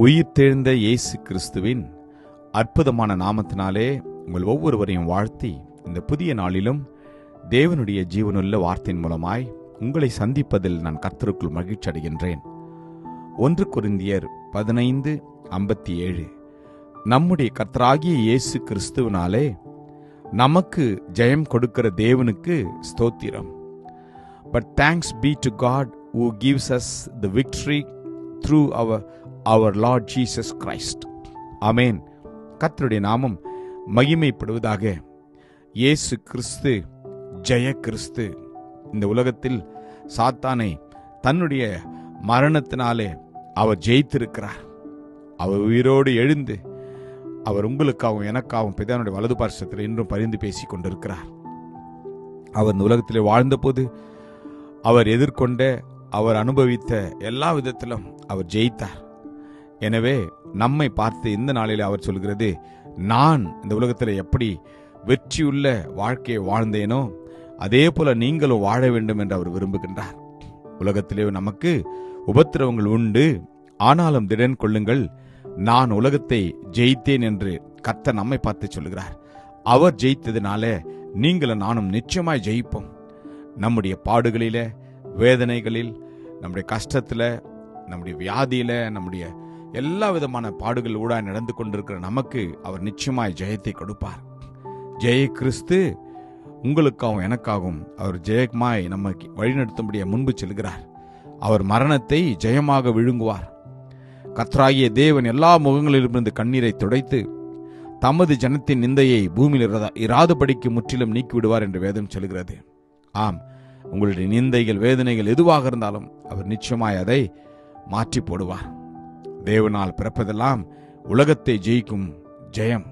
உயிர்த்தெழுந்த இயேசு கிறிஸ்துவின் அற்புதமான நாமத்தினாலே உங்கள் ஒவ்வொருவரையும் வாழ்த்தி இந்த புதிய நாளிலும் தேவனுடைய ஜீவனுள்ள வார்த்தையின் மூலமாய் உங்களை சந்திப்பதில் நான் கர்த்தருக்குள் மகிழ்ச்சி அடைகின்றேன். ஒன்று கொரிந்தியர் பதினைந்து ஐம்பத்தி ஏழு நம்முடைய கர்த்தராகிய இயேசு கிறிஸ்துவினாலே நமக்கு ஜெயம் கொடுக்கிற தேவனுக்கு ஸ்தோத்திரம். But thanks be to God who gives us the victory through our our Lord Jesus Christ amen கத்தருடைய நாமம் மகிமைப்படுவதாக. இயேசு கிறிஸ்து ஜெய கிறிஸ்து. இந்த உலகத்தில் சாத்தானை தன்னுடைய மரணத்தினாலே அவர் ஜெயித்திருக்கிறார். அவர் உயிரோடு எழுந்து அவர் உங்களுக்காகவும் எனக்காகவும் பிதானுடைய வலது பார்சத்தில் இன்றும் பரிந்து பேசிக் கொண்டிருக்கிறார். அவர் இந்த உலகத்திலே வாழ்ந்தபோது அவர் எதிர்கொண்ட அவர் அனுபவித்த எல்லா விதத்திலும் அவர் ஜெயித்தார். எனவே நம்மை பார்த்து இந்த நாளில் அவர் சொல்கிறது நான் இந்த உலகத்தில் எப்படி வெற்றியுள்ள வாழ்க்கையை வாழ்ந்தேனோ அதே போல நீங்களும் வாழ வேண்டும் என்று அவர் விரும்புகின்றார். உலகத்திலே நமக்கு உபத்திரவங்கள் உண்டு. ஆனாலும் திடன் கொள்ளுங்கள் நான் உலகத்தை ஜெயித்தேன் என்று கர்த்தர் நம்மை பார்த்து சொல்கிறார். அவர் ஜெயித்ததுனால நீங்களும் நானும் நிச்சயமாய் ஜெயிப்போம். நம்முடைய பாடுகளில வேதனைகளில் நம்முடைய கஷ்டத்தில் நம்முடைய வியாதியில நம்முடைய எல்லா விதமான பாடுகள் ஊடாக நடந்து கொண்டிருக்கிற நமக்கு அவர் நிச்சயமாய் ஜெயத்தை கொடுப்பார். ஜெய கிறிஸ்து உங்களுக்காகவும் எனக்காகவும் அவர் ஜெயமாய் நம்ம வழிநடத்தும்படிய முன்பு செல்கிறார். அவர் மரணத்தை ஜெயமாக விழுங்குவார். கத்ராகிய தேவன் எல்லா முகங்களிலிருந்து கண்ணீரை துடைத்து தமது ஜனத்தின் நிந்தையை பூமியில் இராத- இராதபடிக்கு முற்றிலும் நீக்கிவிடுவார் என்று வேதம் சொல்கிறது ஆம் உங்களுடைய நிந்தைகள் வேதனைகள் எதுவாக இருந்தாலும் அவர் நிச்சயமாய் அதை மாற்றி போடுவார். தேவனால் பிறப்பதெல்லாம் உலகத்தை ஜெயிக்கும் ஜெயம்.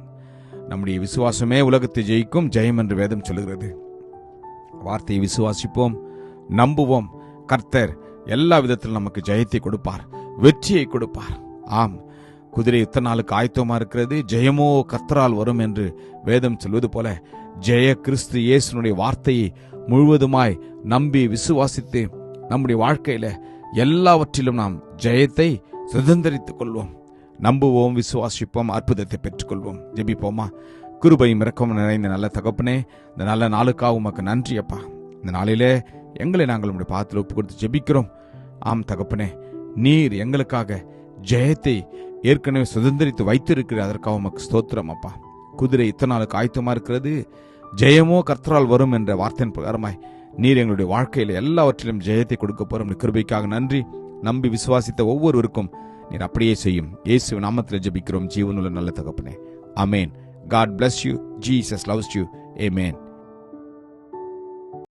நம்முடைய விசுவாசமே உலகத்தை ஜெயிக்கும் ஜெயம் என்று வேதம் சொல்கிறது வார்த்தையை விசுவாசிப்போம் நம்புவோம். கர்த்தர் எல்லா விதத்திலும் நமக்கு ஜெயத்தை கொடுப்பார் வெற்றியை கொடுப்பார். ஆம் குதிரை இத்தனை நாளுக்கு ஆயத்தமாக இருக்கிறது ஜெயமோ கர்த்தரால் வரும் என்று வேதம் சொல்வது போல ஜெய கிறிஸ்து இயேசுனுடைய வார்த்தையை முழுவதுமாய் நம்பி விசுவாசித்து நம்முடைய வாழ்க்கையில எல்லாவற்றிலும் நாம் ஜெயத்தை சுதந்திரித்துக் கொள்வோம். நம்புவோம் விசுவாசிப்போம் அற்புதத்தை பெற்றுக்கொள்வோம். ஜெபிப்போமா? கிருபையும் இறக்கம் நிறைந்த நல்ல தகப்பனே இந்த நல்ல நாளுக்காக உமக்கு நன்றி அப்பா. இந்த நாளிலே எங்களை நாங்கள் உங்களுடைய பாத்திர ஒப்பு கொடுத்து ஜெபிக்கிறோம். ஆம் தகப்பனே நீர் எங்களுக்காக ஜெயத்தை ஏற்கனவே சுதந்திரித்து வைத்திருக்கிற அதற்காக உமக்கு ஸ்தோத்திரம் அப்பா. குதிரை இத்தனை நாளுக்கு ஆயத்தமாக இருக்கிறது. ஜெயமோ கர்த்தரால் வரும் என்ற வார்த்தையின் பிரகாரமாய் நீர் எங்களுடைய வாழ்க்கையில் எல்லாவற்றிலும் ஜெயத்தை கொடுக்க போகிறோம் கிருபைக்காக நன்றி. நம்பி விசுவாசித்த ஒவ்வொருவருக்கும் நீர் அப்படியே செய்யும். இயேசு நாமத்தில் ஜபிக்கிறோம். ஜீவனுள்ள நல்ல தகப்பனே. Amen God bless you Jesus loves you amen.